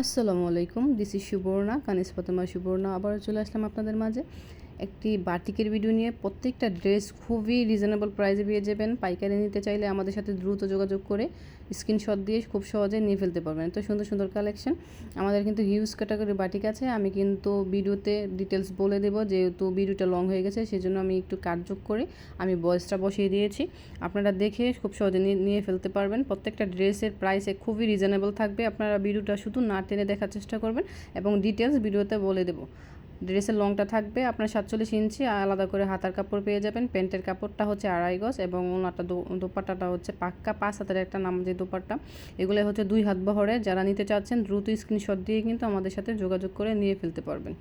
আসসালামু আলাইকুম this is Suborna Kanis Fatema Suborna আবার চলে আসলাম আপনাদের মাঝে। একটি বাটিকের ভিডিও নিয়ে প্রত্যেকটা ড্রেস খুবই রিজনেবল প্রাইসে পেয়ে যাবেন। পাইকারি নিতে চাইলে আমাদের সাথে দ্রুত যোগাযোগ করে স্ক্রিনশট দিয়ে খুব সহজে নিয়ে ফেলতে পারবেন। এত সুন্দর সুন্দর কালেকশন আমাদের কিন্তু হিউজ ক্যাটাগরি বাটিক আছে। আমি কিন্তু ভিডিওতে ডিটেলস বলে দেবো, যেহেতু ভিডিওটা লং হয়ে গেছে সেই জন্য আমি একটু কার্যক করে আমি বয়সটা বসিয়ে দিয়েছি। আপনারা দেখে খুব সহজে নিয়ে ফেলতে পারবেন। প্রত্যেকটা ড্রেসের প্রাইসে খুবই রিজনেবল থাকবে। আপনারা ভিডিওটা শুধু না টেনে দেখার চেষ্টা করবেন এবং ডিটেলস ভিডিওতে বলে দেবো। ড্রেসের লংটা থাকবে আপনার সাতচল্লিশ ইঞ্চি আলাদা করে হাতার কাপড় পেয়ে যাবেন। প্যান্টের কাপড়টা হচ্ছে আড়াই গজ এবং ওনারটা দোপাট্টাটা হচ্ছে পাক্কা, পাঁচ হাতের একটা নাম যে দোপাট্টা। এগুলো হচ্ছে দুই হাত বহরে। যারা নিতে চাচ্ছেন, দ্রুত স্ক্রিনশট দিয়ে কিন্তু আমাদের সাথে যোগাযোগ করে নিয়ে ফেলতে পারবেন।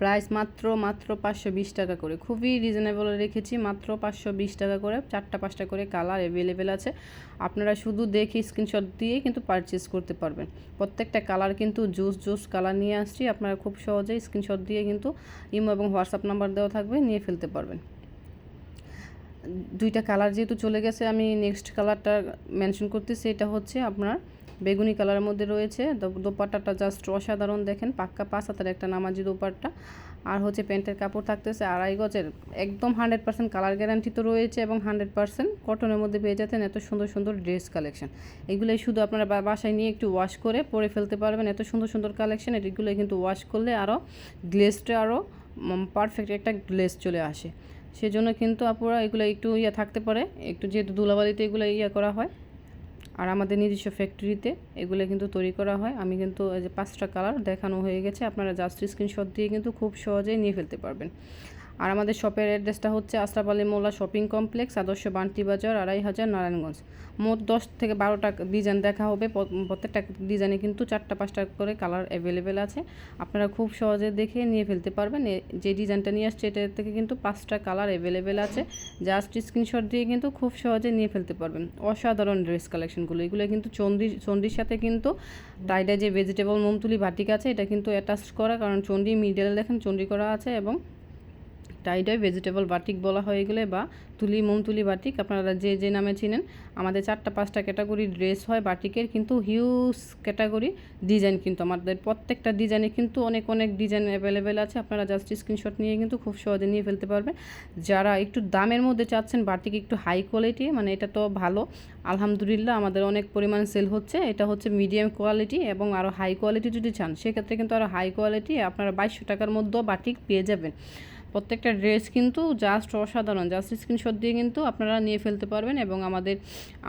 প্রাইস মাত্র মাত্র পাঁচশো বিশ টাকা করে। খুবই রিজনেবল রেখেছি, মাত্র পাঁচশো বিশ টাকা করে। চারটা, পাঁচটা করে কালার অ্যাভেলেবেল আছে। আপনারা শুধু দেখে স্ক্রিনশট দিয়ে কিন্তু পারচেস করতে পারবেন। প্রত্যেকটা কালার কিন্তু জুস জুস কালার নিয়ে আসছি। আপনারা খুব সহজেই স্ক্রিনশট দিয়ে কিন্তু ইমো এবং হোয়াটসঅ্যাপ নাম্বার দেওয়া থাকবে, নিয়ে ফেলতে পারবেন। দুইটা কালার যেহেতু চলে গেছে, আমি নেক্সট কালারটা মেনশন করতেছি। এটা হচ্ছে আপনার বেগুনি কালারের মধ্যে রয়েছে। দোপাট্টাটা জাস্ট অসাধারণ দেখেন, পাক্কা পাঁচ হাতের একটা নামাজি দোপাট্টা। আর হচ্ছে প্যান্টের কাপড় থাকতেছে আড়াই গজের। একদম হান্ড্রেড পার্সেন্ট কালার গ্যারান্টি তো রয়েছে এবং হান্ড্রেড পার্সেন্ট কটনের মধ্যে পেয়ে যেতেন এত সুন্দর সুন্দর ড্রেস কালেকশন এগুলোই শুধু আপনারা বাসায় নিয়ে একটু ওয়াশ করে পরে ফেলতে পারবেন। এত সুন্দর সুন্দর কালেকশন এগুলো কিন্তু ওয়াশ করলে আরও গ্লেসটা আরও পারফেক্ট একটা গ্লেস চলে আসে। সেজন্য কিন্তু আপুরা এগুলো একটু ইয়ে থাকতে পারে। একটু যেহেতু দুলাবালিতে এগুলো ইয়ে করা হয়। আর আমাদের নিজস্ব ফ্যাক্টরিতে এগুলো কিন্তু তৈরি করা হয়। আমি কিন্তু যে পাঁচটা কালার দেখানো হয়ে গেছে, আপনারা জাস্ট স্ক্রিনশট দিয়ে কিন্তু খুব সহজেই নিয়ে ফেলতে পারবেন। আর আমাদের শপের অ্যাড্রেসটা হচ্ছে আশরাফ আলী মোল্লা শপিং কমপ্লেক্স, আদর্শ বান্টি বাজার, আড়াই হাজার নারায়ণগঞ্জ। মোট দশ থেকে বারোটা ডিজাইন দেখা হবে। প্রত্যেকটা ডিজাইনে কিন্তু চারটা পাঁচটা করে কালার অ্যাভেলেবেল আছে। আপনারা খুব সহজে দেখে নিয়ে ফেলতে পারবেন। যে ডিজাইনটা নিয়ে আসছে এটা থেকে কিন্তু পাঁচটা কালার অ্যাভেলেবেল আছে। জাস্ট স্ক্রিনশট দিয়ে কিন্তু খুব সহজে নিয়ে ফেলতে পারবেন। অসাধারণ ড্রেস কালেকশনগুলো এগুলো কিন্তু চন্ডি, চন্ডির সাথে কিন্তু টাইডে যে ভেজিটেবল মোমতুলি ভাটিক আছে, এটা কিন্তু অ্যাটাচ করা। কারণ চন্ডি মিডেল দেখেন, চন্ডি করা আছে এবং টাইডয় ভেজিটেবল বাটিক বলা হয় গেলে বা তুলি মোম তুলি বাটিক, আপনারা যে যে নামে চিনেন, আমাদের চারটা, পাঁচটা ক্যাটাগরি ড্রেস হয় বাটিকের, কিন্তু হিউজ ক্যাটাগরি ডিজাইন কিন্তু আমাদের প্রত্যেকটা ডিজাইনে কিন্তু অনেক অনেক ডিজাইন অ্যাভেলেবেল আছে, আপনারা জাস্ট স্ক্রিনশট নিয়ে কিন্তু খুব সহজে নিয়ে ফেলতে পারবেন। যারা একটু দামের মধ্যে চাচ্ছেন, বাটিক একটু হাই কোয়ালিটি মানে এটা তো ভালো, আলহামদুলিল্লাহ আমাদের অনেক পরিমাণ সেল হচ্ছে, এটা হচ্ছে মিডিয়াম কোয়ালিটি এবং আরও হাই কোয়ালিটি যদি চান, সেক্ষেত্রে কিন্তু আরও হাই কোয়ালিটি আপনারা বাইশশো টাকার মধ্যেও বাটিক পেয়ে যাবেন। প্রত্যেকটা ড্রেস কিন্তু জাস্ট অসাধারণ। জাস্ট স্ক্রিনশট দিয়ে কিন্তু আপনারা নিয়ে ফেলতে পারবেন এবং আমাদের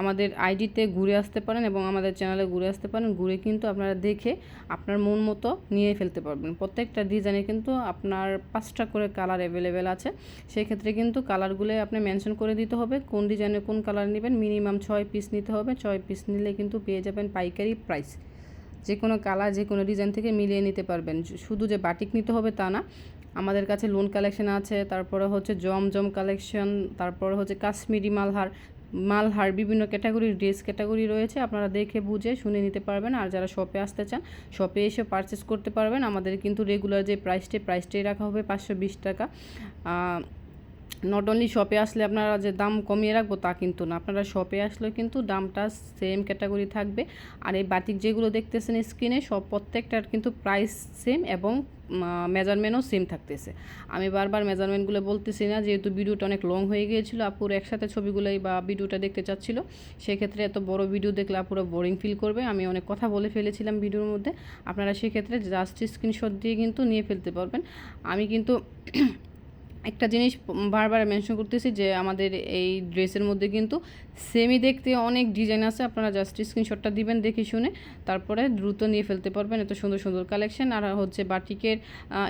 আমাদের আইডিতে ঘুরে আসতে পারেন এবং আমাদের চ্যানেলে ঘুরে আসতে পারেন। ঘুরে কিন্তু আপনারা দেখে আপনার মন মতো নিয়ে ফেলতে পারবেন। প্রত্যেকটা ডিজাইনে কিন্তু আপনার পাঁচটা করে কালার অ্যাভেলেবেল আছে। সেক্ষেত্রে কিন্তু কালারগুলো আপনি মেনশন করে দিতে হবে। কোন ডিজাইনে কোন কালার নেবেন? মিনিমাম ছয় পিস নিতে হবে। ছয় পিস নিলে কিন্তু পেয়ে যাবেন পাইকারি প্রাইস যে কোনো কালার যে কোনো ডিজাইন থেকে মিলিয়ে নিতে পারবেন। শুধু যে বাটিক নিতে হবে তা না আমাদের কাছে লোন কালেকশন আছে, তারপরে হচ্ছে জমজম কালেকশন তারপরে হচ্ছে কাশ্মীরি মালহার মালহার বিভিন্ন ক্যাটাগরির ড্রেস ক্যাটাগরি রয়েছে, আপনারা দেখে বুঝে শুনে নিতে পারবেন। আর যারা শপে আসতে চান শপে এসে পারচেস করতে পারবেন। আমাদের কিন্তু রেগুলার যে প্রাইসটি প্রাইসটাই রাখা হবে পাঁচশো বিশ টাকা। নট অনলি শপে আসলে আপনারা যে দাম কমিয়ে রাখব তা কিন্তু না। আপনারা শপে আসলেও কিন্তু দামটা সেম ক্যাটাগরি থাকবে। আর এই বাটিক যেগুলো দেখতেছেন স্ক্রিনে সব প্রত্যেকটার কিন্তু প্রাইস সেম এবং মেজারমেন্টও সেম থাকতেছে। আমি বারবার মেজারমেন্টগুলো বলতেছি না, যেহেতু ভিডিওটা অনেক লং হয়ে গিয়েছিল, আপুর একসাথে ছবিগুলোই বা ভিডিওটা দেখতে চাচ্ছিল, সেক্ষেত্রে এত বড় ভিডিও দেখলে আপুরা বোরিং ফিল করবে। আমি অনেক কথা বলে ফেলেছিলাম ভিডিওর মধ্যে। আপনারা সেক্ষেত্রে জাস্ট স্ক্রিনশট দিয়ে কিন্তু নিয়ে ফেলতে পারবেন। আমি কিন্তু একটা জিনিস বারবার মেনশন করতেছি যে আমাদের এই ড্রেসের মধ্যে কিন্তু সেমি দেখতে অনেক ডিজাইন আছে, আপনারা জাস্ট স্ক্রিনশটটা দিবেন, দেখে শুনে তারপরে দ্রুত নিয়ে ফেলতে পারবেন। এত সুন্দর সুন্দর কালেকশন আর হচ্ছে বাটিকের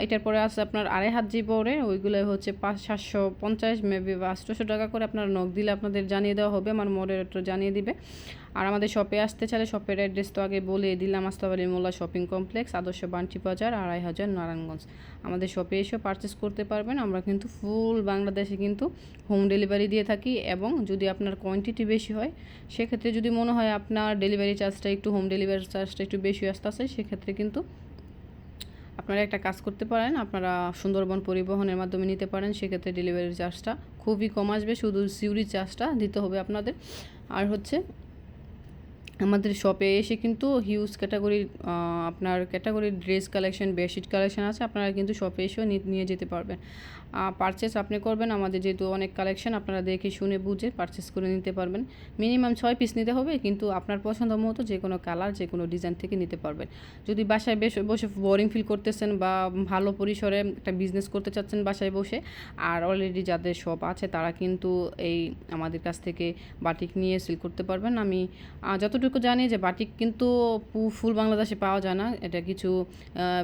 এটার পরে আছে আপনার আড়াই হাত যে পরে ওইগুলো হচ্ছে পাঁচ, সাতশো পঞ্চাশ মেবি বা আটশোশো টাকা করে আপনারা নখ দিলে আপনাদের জানিয়ে দেওয়া হবে, আমার মডারেটর জানিয়ে দিবে। আর আমাদের শপে আসতে চাইলে শপের অ্যাড্রেস তো আগে বলে দিলাম, আস্তাবাড়ি মোল্লা শপিং কমপ্লেক্স আদর্শ বান্টি বাজার, আড়াই হাজার নারায়ণগঞ্জ। আমাদের শপে এসেও পারচেস করতে পারবেন, আমরা কিন্তু ফুল বাংলাদেশে কিন্তু হোম ডেলিভারি দিয়ে থাকি এবং যদি আপনার কোয়ান্টিটি বেশি হয়, সেক্ষেত্রে যদি মনে হয় আপনার ডেলিভারি চার্জটা একটু হোম ডেলিভারি চার্জটা একটু বেশি আসতে আসে সেক্ষেত্রে কিন্তু আপনারা একটা কাজ করতে পারেন, আপনারা সুন্দরবন পরিবহনের মাধ্যমে নিতে পারেন, সেক্ষেত্রে ডেলিভারি চার্জটা খুবই কম আসবে, শুধু সিউরি চার্জটা দিতে হবে আপনাদের। আর হচ্ছে আমাদের শপে এসে কিন্তু হিউজ ক্যাটাগরির আপনার ক্যাটাগরির ড্রেস কালেকশন বেডশিট কালেকশন আছে, আপনারা কিন্তু শপে এসেও নিয়ে যেতে পারবেন। পারচেস আপনি করবেন, আমাদের যেহেতু অনেক কালেকশন আপনারা দেখে শুনে বুঝে পারচেস করে নিতে পারবেন। মিনিমাম ছয় পিস নিতে হবে, কিন্তু আপনার পছন্দ মতো যে কোনো কালার যে কোনো ডিজাইন থেকে নিতে পারবেন। যদি বাসায় বেশ, বসে বোরিং ফিল করতেছেন বা ভালো পরিসরে একটা বিজনেস করতে চাচ্ছেন বাসায় বসে, আর অলরেডি যাদের শপ আছে, তারা কিন্তু এই আমাদের কাছ থেকে বাটিক নিয়ে সেল করতে পারবেন। আমি যতটুকু জানি যে বাটিক কিন্তু ফুল বাংলাদেশে পাওয়া যায় না। এটা কিছু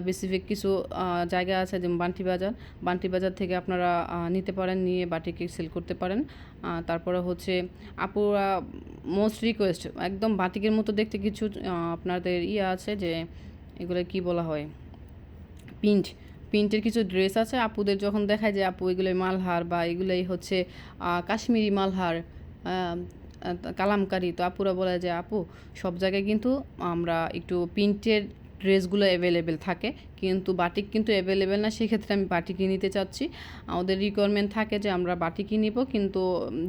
স্পেসিফিক কিছু জায়গা আছে, যেমন বান্টি বাজার। বান্টি বাজার থেকে আপনারা নিতে পারেন, নিয়ে বাটিকে সেল করতে পারেন। তারপরে হচ্ছে আপুরা মোস্ট রিকোয়েস্ট, একদম বাটিকের মতো দেখতে কিছু আপনাদের ইয়ে আছে যে, এগুলো কি বলা হয়? প্রিন্ট প্রিন্টের কিছু ড্রেস আছে। আপুদের যখন দেখায় যে আপু এগুলোই মালহার বা এগুলোই হচ্ছে কাশ্মীরি মালহার কালামকারি, তো আপুরা বলে যে, আপু, সব জায়গায় কিন্তু আমরা একটু প্রিন্টের ড্রেসগুলো অ্যাভেলেবেল থাকে। কিন্তু বাটিক কিন্তু অ্যাভেলেবেল না, সেক্ষেত্রে আমি বাটিকই নিতে চাচ্ছি। আমাদের রিকোয়ারমেন্ট থাকে যে আমরা বাটিকই নিব, কিন্তু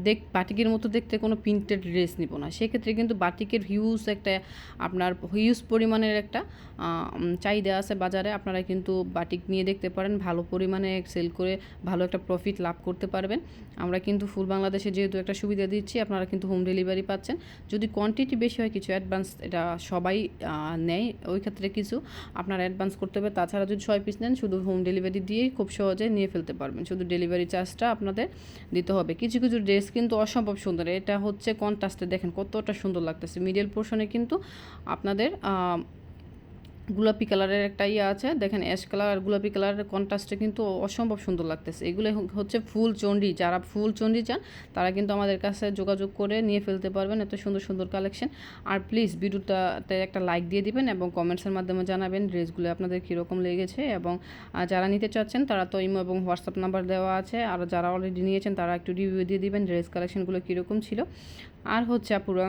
দেখ, বাটিকের মতো দেখতে কোনো প্রিন্টেড ড্রেস নিব না। সেক্ষেত্রে কিন্তু বাটিকের হিউজ একটা আপনার হিউজ পরিমাণের একটা চাহিদা আছে বাজারে। আপনারা কিন্তু বাটিক নিয়ে দেখতে পারেন, ভালো পরিমাণে সেল করে ভালো একটা প্রফিট লাভ করতে পারবেন। আমরা কিন্তু ফুল বাংলাদেশে যেহেতু একটা সুবিধা দিচ্ছি, আপনারা কিন্তু হোম ডেলিভারি পাচ্ছেন। যদি কোয়ান্টিটি বেশি হয়, কিছু অ্যাডভান্স এটা সবাই নেয়। ওই ক্ষেত্রে কিছু আপনারা অ্যাডভান্স করতে হবে তাছাড়া যদি ছয় পিস নেন, শুধু হোম ডেলিভারি দিয়েই খুব সহজে নিয়ে ফেলতে পারবেন। শুধু ডেলিভারি চার্জটা আপনাদের দিতে হবে। কিছু কিছু ড্রেস কিন্তু অসম্ভব সুন্দর। এটা হচ্ছে কন্ট্রাস্টে দেখেন কতটা সুন্দর লাগতেছে। মিডিয়াল পোর্শনে কিন্তু আপনাদের গোলাপি কালারের একটা ইয়ে আছে। দেখেন অ্যাশ কালার আর গোলাপি কালারের কন্ট্রাস্টে কিন্তু অসম্ভব সুন্দর লাগতেছে। এগুলো হচ্ছে ফুল চণ্ডী। যারা ফুল চণ্ডী চান, তারা কিন্তু আমাদের কাছে যোগাযোগ করে নিয়ে ফেলতে পারবেন এত সুন্দর সুন্দর কালেকশন আর প্লিজ ভিডিওটাতে একটা লাইক দিয়ে দিবেন এবং কমেন্টসের মাধ্যমে জানাবেন ড্রেসগুলো আপনাদের কীরকম লেগেছে এবং যারা নিতে চাচ্ছেন তারা তো ইমো এবং হোয়াটসঅ্যাপ নাম্বার দেওয়া আছে। আর যারা অলরেডি নিয়েছেন তারা একটু রিভিউ দিয়ে দিবেন ড্রেস কালেকশনগুলো কীরকম ছিল। আর হচ্ছে আপুরা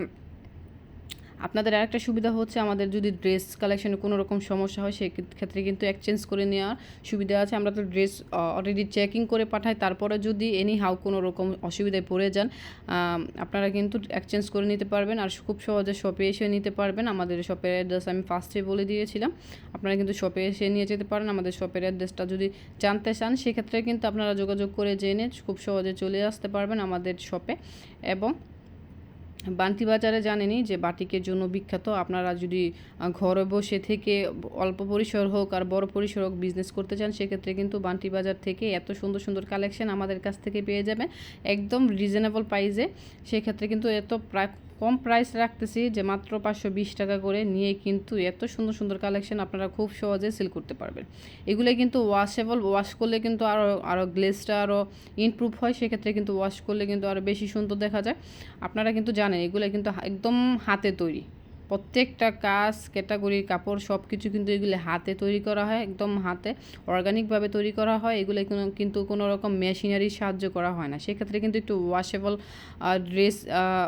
আপনাদের আরেকটা সুবিধা হচ্ছে আমাদের যদি ড্রেস কালেকশনে কোনো রকম সমস্যা হয়, সেক্ষেত্রে কিন্তু এক্সচেঞ্জ করে নেওয়ার সুবিধা আছে। আমরা তো ড্রেস অলরেডি চেকিং করে পাঠাই, তারপরে যদি এনি হাউ কোনো রকম অসুবিধায় পড়ে যান আপনারা কিন্তু এক্সচেঞ্জ করে নিতে পারবেন। আর খুব সহজে শপে এসে নিতে পারবেন। আমাদের শপের অ্যাড্রেস আমি ফার্স্টে বলে দিয়েছিলাম। আপনারা কিন্তু শপে এসে নিয়ে যেতে পারেন। আমাদের শপের অ্যাড্রেসটা যদি জানতে চান, সেক্ষেত্রে কিন্তু আপনারা যোগাযোগ করে জেনে খুব সহজে চলে আসতে পারবেন আমাদের শপে এবং বান্তি বাজারে জানেনি যে বাটিকের জন্য বিখ্যাত। আপনারা যদি ঘরে বসে থেকে অল্প পরিসর হোক আর বড় পরিসর হোক বিজনেস করতে চান, সেক্ষেত্রে কিন্তু বান্টি বাজার থেকে এত সুন্দর সুন্দর কালেকশন আমাদের কাছ থেকে পেয়ে যাবেন। একদম রিজনেবল প্রাইসে সেক্ষেত্রে কিন্তু এত প্রায় কম প্রাইস রাখতেছি যে মাত্র পাঁচশো বিশ টাকা করে নিয়ে কিন্তু এত সুন্দর সুন্দর কালেকশন আপনারা খুব সহজে সেল করতে পারবেন। এগুলো কিন্তু ওয়াশেবল ওয়াশ করলে কিন্তু আরও আরও গ্লেসটা আরও ইমপ্রুভ হয়, সেক্ষেত্রে কিন্তু ওয়াশ করলে কিন্তু আরও বেশি সুন্দর দেখা যায়। আপনারা কিন্তু জানেন এগুলো কিন্তু একদম হাতে তৈরি। প্রত্যেকটা কাজ ক্যাটাগরির কাপড় সব কিছু কিন্তু এগুলি হাতে তৈরি করা হয়, একদম হাতে অর্গানিকভাবে তৈরি করা হয়। এগুলো কিন্তু কোনো রকম মেশিনারির সাহায্য করা হয় না। সেক্ষেত্রে কিন্তু একটু ওয়াশেবল ড্রেস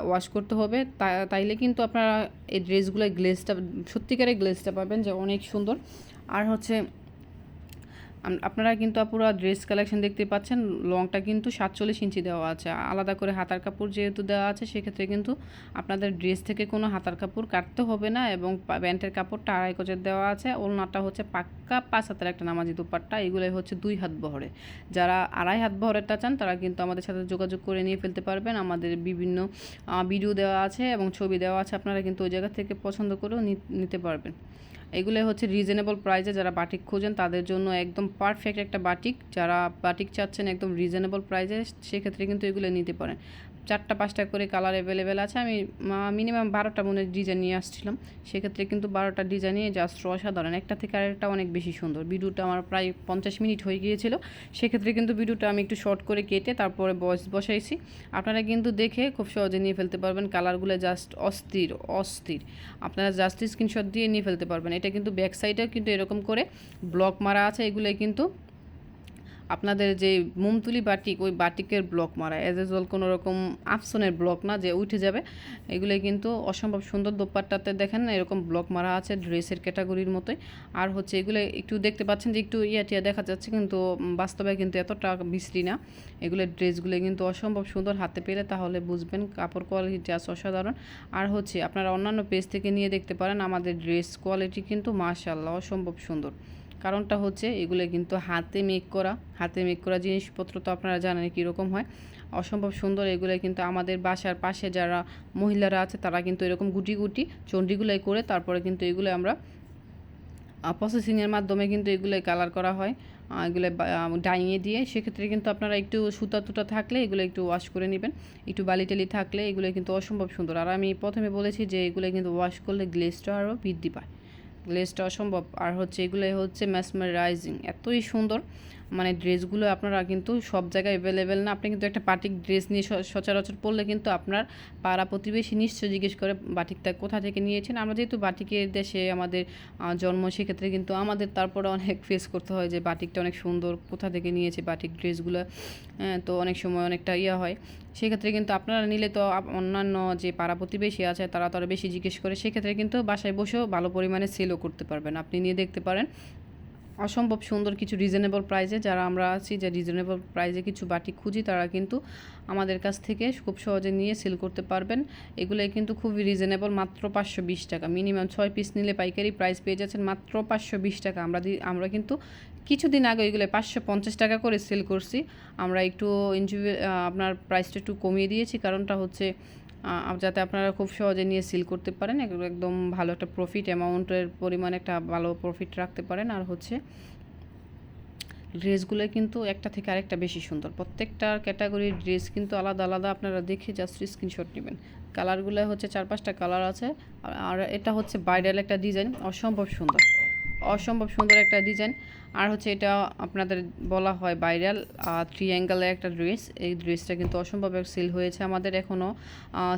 ওয়াশ করতে হবে। তাইলে কিন্তু আপনারা এই ড্রেসগুলোয় গ্লেজটা সত্যিকারের গ্লেজটা পাবেন যে অনেক সুন্দর। আর হচ্ছে আপনারা কিন্তু পুরো ড্রেস কালেকশন দেখতে পাচ্ছেন লংটা কিন্তু সাতচল্লিশ ইঞ্চি দেওয়া আছে। আলাদা করে হাতার কাপড় যেহেতু দেওয়া আছে, সেক্ষেত্রে কিন্তু আপনাদের ড্রেস থেকে কোনো হাতার কাপড় কাটতে হবে না এবং প্যান্টের কাপড়টা আড়াই গজের দেওয়া আছে। ওলনাটা হচ্ছে পাক্কা পাঁচ হাতের একটা নামাজি দুপাট্টা, এগুলোই হচ্ছে দুই হাত বহরে। যারা আড়াই হাত বহরেরটা চান, তারা কিন্তু আমাদের সাথে যোগাযোগ করে নিয়ে ফেলতে পারবেন। আমাদের বিভিন্ন ভিডিও দেওয়া আছে এবং ছবি দেওয়া আছে, আপনারা কিন্তু ওই জায়গা থেকে পছন্দ করেও নিতে পারবেন। এগুলো হচ্ছে রিজনেবল প্রাইসে যারা বাটিক খোঁজেন, তাদের জন্য একদম পারফেক্ট একটা বাটিক। যারা বাটিক চাচ্ছেন একদম রিজনেবল প্রাইসে সেক্ষেত্রে কিন্তু এগুলো নিতে পারেন। চারটা, পাঁচটা করে কালার অ্যাভেলেবেল আছে। আমি মিনিমাম বারোটা মনে ডিজাইন নিয়ে আসছিলাম। সেক্ষেত্রে কিন্তু বারোটা ডিজাইনই জাস্ট অসাধারণ। একটা থেকে আরেকটা অনেক বেশি সুন্দর। ভিডিওটা আমার প্রায় পঞ্চাশ মিনিট হয়ে গিয়েছিল। সেক্ষেত্রে কিন্তু ভিডিওটা আমি একটু শর্ট করে কেটে তারপরে বয়স বসাইছি। আপনারা কিন্তু দেখে খুব সহজে নিয়ে ফেলতে পারবেন। কালারগুলো জাস্ট অস্থির অস্থির। আপনারা জাস্ট স্ক্রিনশট দিয়ে নিয়ে ফেলতে পারবেন। এটা কিন্তু ব্যাক সাইডেও কিন্তু এরকম করে ব্লক মারা আছে। এগুলোই কিন্তু আপনাদের যে মুমতুলি বাটিক, ওই বাটিকের ব্লক মারা এজ এজ এজল কোনো রকম আফসনের ব্লক না যে উঠে যাবে। এগুলো কিন্তু অসম্ভব সুন্দর দোপাট্টাতে দেখেন, এরকম ব্লক মারা আছে ড্রেসের ক্যাটাগরির মতোই। আর হচ্ছে এগুলো একটু দেখতে পাচ্ছেন যে একটু ইয়া টিয়া দেখা যাচ্ছে, কিন্তু বাস্তবে কিন্তু এতটা বিশ্রী না। এগুলো ড্রেসগুলো কিন্তু অসম্ভব সুন্দর হাতে পেলে তাহলে বুঝবেন কাপড় কোয়ালিটি জাস্ট অসাধারণ। আর হচ্ছে আপনারা অন্যান্য পেজ থেকে নিয়ে দেখতে পারেন, আমাদের ড্রেস কোয়ালিটি কিন্তু মাশাল্লাহ অসম্ভব সুন্দর। কারণটা হচ্ছে এগুলো কিন্তু হাতে মেক করা, হাতে মেক করা জিনিসপত্র তো আপনারা জানেন কীরকম হয়। অসম্ভব সুন্দর এগুলো কিন্তু আমাদের বাসার পাশে যারা মহিলারা আছে তারা কিন্তু এরকম গুটি গুটি চণ্ডীগুলাই করে তারপরে কিন্তু এগুলো আমরা প্রসেসিংয়ের মাধ্যমে কিন্তু এগুলো কালার করা হয়। এগুলো ডাইয়ে দিয়ে সেক্ষেত্রে কিন্তু আপনারা একটু সুতা টুতা থাকলে এগুলো একটু ওয়াশ করে নেবেন। একটু বালি টালি থাকলে এগুলো কিন্তু অসম্ভব সুন্দর। আর আমি প্রথমে বলেছি যে এগুলো কিন্তু ওয়াশ করলে গ্লেসটা আরও বৃদ্ধি পায়। গ্লেসটা অসম্ভব আর হচ্ছে এগুলো হচ্ছে ম্যাসমারাইজিং এতই সুন্দর। মানে ড্রেসগুলো আপনারা কিন্তু সব জায়গায় অ্যাভেলেবেল না। আপনি কিন্তু একটা বাটিক ড্রেস নিয়ে সচরাচর পরলে কিন্তু আপনার পাড়া প্রতিবেশী নিশ্চয় জিজ্ঞেস করে বাটিকটা কোথা থেকে নিয়েছেন? আমরা যেহেতু বাটিকের দেশে আমাদের জন্ম সেক্ষেত্রে কিন্তু আমাদের তারপরে অনেক ফেস করতে হয় যে বাটিকটা অনেক সুন্দর কোথা থেকে নিয়েছে বাটিক ড্রেসগুলো হ্যাঁ, তো অনেক সময় অনেকটা ইয়ে হয়। সেক্ষেত্রে কিন্তু আপনারা নিলে তো অন্যান্য যে পাড়া প্রতিবেশী আছে তারা তো বেশি জিজ্ঞেস করে সেক্ষেত্রে কিন্তু বাসায় বসেও ভালো পরিমাণে সেলও করতে পারবেন। আপনি নিয়ে দেখতে পারেন। অসম্ভব সুন্দর কিছু রিজনেবল প্রাইজে যারা আমরা আছি, যে রিজনেবল প্রাইজে কিছু বাটি খুঁজি, তারা কিন্তু আমাদের কাছ থেকে খুব সহজে নিয়ে সেল করতে পারবেন। এগুলোই কিন্তু খুবই রিজনেবল মাত্র পাঁচশো বিশ টাকা। মিনিমাম ছয় পিস নিলে পাইকারি প্রাইস পেয়ে যাচ্ছেন মাত্র পাঁচশো বিশ টাকা। আমরা আমরা কিন্তু কিছুদিন আগে এগুলো পাঁচশো পঞ্চাশ টাকা করে সেল করছি। আমরা একটু ইনজুয়ে আপনার প্রাইসটা একটু কমিয়ে দিয়েছি। কারণটা হচ্ছে যাতে আপনারা খুব সহজে নিয়ে সিল করতে পারেন একদম ভালো একটা প্রফিট অ্যামাউন্টের পরিমাণে একটা ভালো প্রফিট রাখতে পারেন। আর হচ্ছে ড্রেসগুলো কিন্তু একটা থেকে আরেকটা বেশি সুন্দর। প্রত্যেকটা ক্যাটাগরির ড্রেস কিন্তু আলাদা আলাদা আপনারা দেখে জাস্ট স্ক্রিনশট নেবেন। কালারগুলো হচ্ছে চার পাঁচটা কালার আছে, আর এটা হচ্ছে বাইরের একটা ডিজাইন অসম্ভব সুন্দর। অসম্ভব সুন্দর একটা ডিজাইন আর হচ্ছে এটা আপনাদের বলা হয় ভাইরাল থ্রি অ্যাঙ্গেলের একটা ড্রেস এই ড্রেসটা কিন্তু অসম্ভব সেল হয়েছে আমাদের এখনও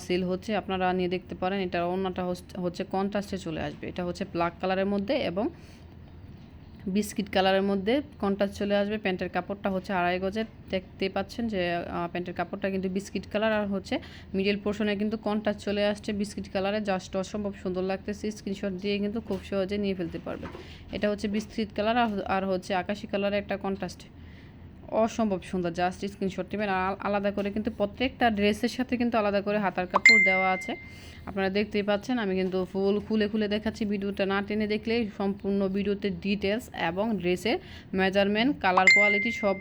সেল হচ্ছে, আপনারা নিয়ে দেখতে পারেন। এটা অন্যটা হচ্ছে কন্ট্রাস্টে চলে আসবে। এটা হচ্ছে ব্ল্যাক কালারের মধ্যে এবং বিস্কিট কালারের মধ্যে কন্ট্রাস্ট চলে আসবে? প্যান্টের কাপড়টা হচ্ছে আড়াই গজের দেখতে পাচ্ছেন যে প্যান্টের কাপড়টা কিন্তু বিস্কিট কালার আর হচ্ছে মিডিল পোর্শনে কিন্তু কন্ট্রাস্ট চলে আসছে বিস্কিট কালারে। জাস্ট অসম্ভব সুন্দর লাগতেছে। স্ক্রিনশট দিয়ে কিন্তু খুব সহজে নিয়ে ফেলতে পারবে। এটা হচ্ছে বিস্কিট কালার আর হচ্ছে আকাশি কালারের একটা কন্ট্রাস্ট। অসম্ভব সুন্দর জাস্ট স্ক্রিনশট নেবেন। আর আলাদা করে কিন্তু প্রত্যেকটা ড্রেসের সাথে কিন্তু আলাদা করে হাতার কাপড় দেওয়া আছে। আপনারা দেখতেই পাচ্ছেন, আমি কিন্তু ফুল খুলে খুলে দেখাচ্ছি ভিডিওটা। না টেনে দেখলেই সম্পূর্ণ ভিডিওতে ডিটেলস এবং ড্রেসের মেজারমেন্ট কালার কোয়ালিটি সব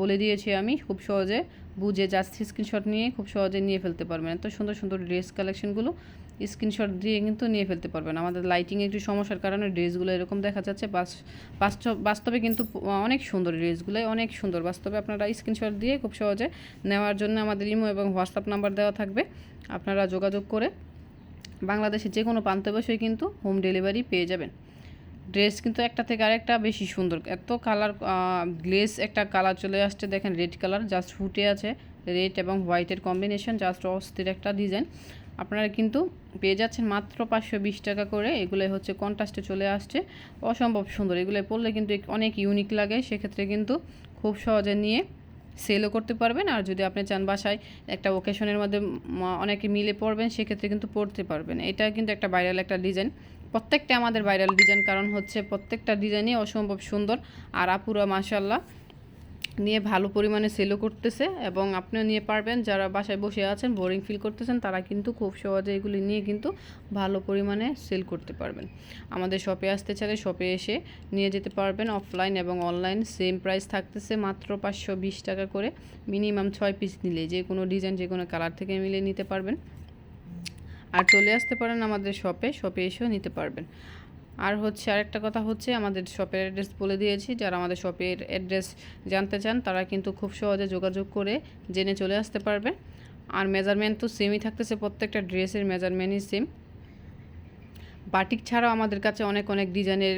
বলে দিয়েছি আমি। খুব সহজে বুঝে জাস্ট স্ক্রিনশট নিয়ে খুব সহজে নিয়ে ফেলতে পারবেন। এত সুন্দর সুন্দর ড্রেস কালেকশনগুলো স্ক্রিনশট দিয়ে কিন্তু নিয়ে ফেলতে পারবেন। আমাদের লাইটিং একটু সমস্যার কারণে ড্রেসগুলো এরকম দেখা যাচ্ছে বাস্তবে কিন্তু অনেক সুন্দর ড্রেসগুলো, অনেক সুন্দর। বাস্তবে আপনারা স্ক্রিনশট দিয়ে খুব সহজে নেওয়ার জন্য আমাদের ইমো এবং হোয়াটসঅ্যাপ নাম্বার দেওয়া থাকবে। আপনারা যোগাযোগ করে বাংলাদেশে যে কোনো প্রান্তে বসেই কিন্তু হোম ডেলিভারি পেয়ে যাবেন। ড্রেস কিন্তু একটা থেকে আরেকটা বেশি সুন্দর। এত কালার গ্লেস একটা কালার চলে আসছে, দেখেন রেড কালার জাস্ট ফুটে আছে রেড এবং হোয়াইটের কম্বিনেশন জাস্ট অস্থির একটা ডিজাইন আপনারা কিন্তু পেয়ে যাচ্ছেন মাত্র পাঁচশো বিশ টাকা করে। এগুলো হচ্ছে কন্ট্রাস্টে চলে আসছে। অসম্ভব সুন্দর। এগুলো পরলে কিন্তু অনেক ইউনিক লাগে। সেক্ষেত্রে কিন্তু খুব সহজে নিয়ে সেলও করতে পারবেন। আর যদি আপনি চান বাসায় একটা ওকেশনের মধ্যে অনেকে মিলে পড়বেন সেক্ষেত্রে কিন্তু পড়তে পারবেন। এটা কিন্তু একটা ভাইরাল একটা ডিজাইন প্রত্যেকটা আমাদের ভাইরাল ডিজাইন কারণ হচ্ছে প্রত্যেকটা ডিজাইনই অসম্ভব সুন্দর। আর আপুরা মাসাল্লাহ নিয়ে ভালো পরিমাণে সেলও করতেছে এবং আপনিও নিয়ে পারবেন। যারা বাসায় বসে আছেন বোরিং ফিল করতেছেন, তারা কিন্তু খুব সহজে এগুলি নিয়ে কিন্তু ভালো পরিমাণে সেল করতে পারবেন। আমাদের শপে আসতে চাইলে শপে এসে নিয়ে যেতে পারবেন অফলাইন এবং অনলাইন সেম প্রাইস থাকতেছে মাত্র পাঁচশো বিশ টাকা করে। মিনিমাম ছয় পিস নিলে যে কোনো ডিজাইন যে কোনো কালার থেকে মিলে নিতে পারবেন। আর চলে আসতে পারেন আমাদের শপে শপে এসেও নিতে পারবেন। আর হচ্ছে আরেকটা কথা হচ্ছে, আমাদের শপের অ্যাড্রেস বলে দিয়েছি, যারা আমাদের শপের অ্যাড্রেস জানতে চান, তারা কিন্তু খুব সহজে যোগাযোগ করে জেনে চলে আসতে পারবে। আর মেজারমেন্ট তো সেমই থাকতেছে, প্রত্যেকটা ড্রেসের মেজারমেন্টই সেম বাটিক ছাড়াও আমাদের কাছে অনেক অনেক ডিজাইনের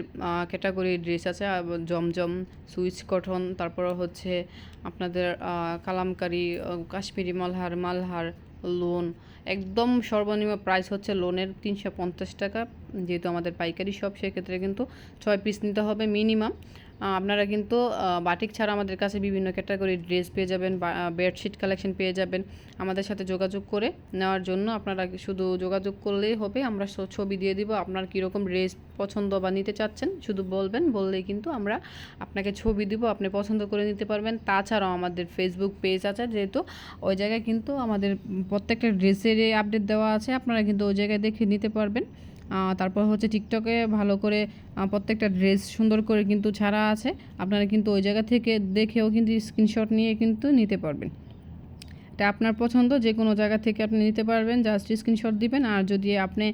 ক্যাটাগরির ড্রেস আছে জমজম সুইচ কটন, তারপর হচ্ছে আপনাদের কালামকারি কাশ্মীরি মালহার মালহার লোন একদম সর্বনিম্ন প্রাইস হচ্ছে লোনের তিনশো পঞ্চাশ টাকা। যেহেতু আমাদের পাইকারি শপ সেক্ষেত্রে কিন্তু ছয় পিস নিতে হবে মিনিমাম আপনারা কিন্তু বাটিক ছাড়া আমাদের কাছে বিভিন্ন ক্যাটাগরির ড্রেস পেয়ে যাবেন বেডশিট কালেকশন পেয়ে যাবেন। আমাদের সাথে যোগাযোগ করে নেওয়ার জন্য আপনারা শুধু যোগাযোগ করলেই হবে, আমরা ছবি দিয়ে দিব আপনার কীরকম ড্রেস পছন্দ বা নিতে চাচ্ছেন। শুধু বলবেন, বললেই কিন্তু আমরা আপনাকে ছবি দিব, আপনি পছন্দ করে নিতে পারবেন। তাছাড়াও আমাদের ফেসবুক পেজ আছে, যেহেতু ওই জায়গায় কিন্তু আমাদের প্রত্যেকটা ড্রেসের আপডেট দেওয়া আছে, আপনারা কিন্তু ওই জায়গায় দেখে নিতে পারবেন। তারপর হচ্ছে টিকটকে ভালো করে প্রত্যেকটা ড্রেস সুন্দর করে কিন্তু ছাড়া আছে। আপনারা কিন্তু ওই জায়গা থেকে দেখেও কিন্তু স্ক্রিনশট নিয়ে কিন্তু নিতে পারবেন। এটা আপনার পছন্দ, যে কোনো জায়গা থেকে আপনি নিতে পারবেন জাস্ট স্ক্রিনশট দিবেন, আর যদি আপনি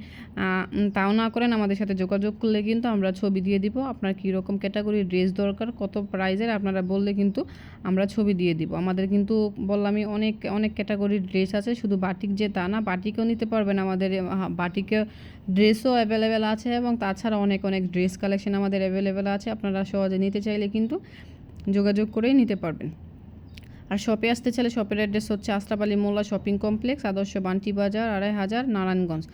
তাও না করেন, আমাদের সাথে যোগাযোগ করলে কিন্তু আমরা ছবি দিয়ে দিব, আপনার কী রকম ক্যাটাগরির ড্রেস দরকার, কত প্রাইজের আপনারা বললে কিন্তু আমরা ছবি দিয়ে দিব। আমাদের কিন্তু বললামই অনেক অনেক ক্যাটাগরির ড্রেস আছে, শুধু বাটিক যে তা না বাটিকেও নিতে পারবেন আমাদের বাটিকে ড্রেসও অ্যাভেলেবেল আছে, এবং তাছাড়া অনেক অনেক ড্রেস কালেকশন আমাদের অ্যাভেলেবেল আছে, আপনারা সহজে নিতে চাইলে কিন্তু যোগাযোগ করেই নিতে পারবেন। আর শপে আসতে চাইলে শপের অ্যাড্রেস হচ্ছে আস্তাপালি মোল্লা শপিং কমপ্লেক্স আদর্শ বান্টি বাজার, আড়াই হাজার, নারায়ণগঞ্জ।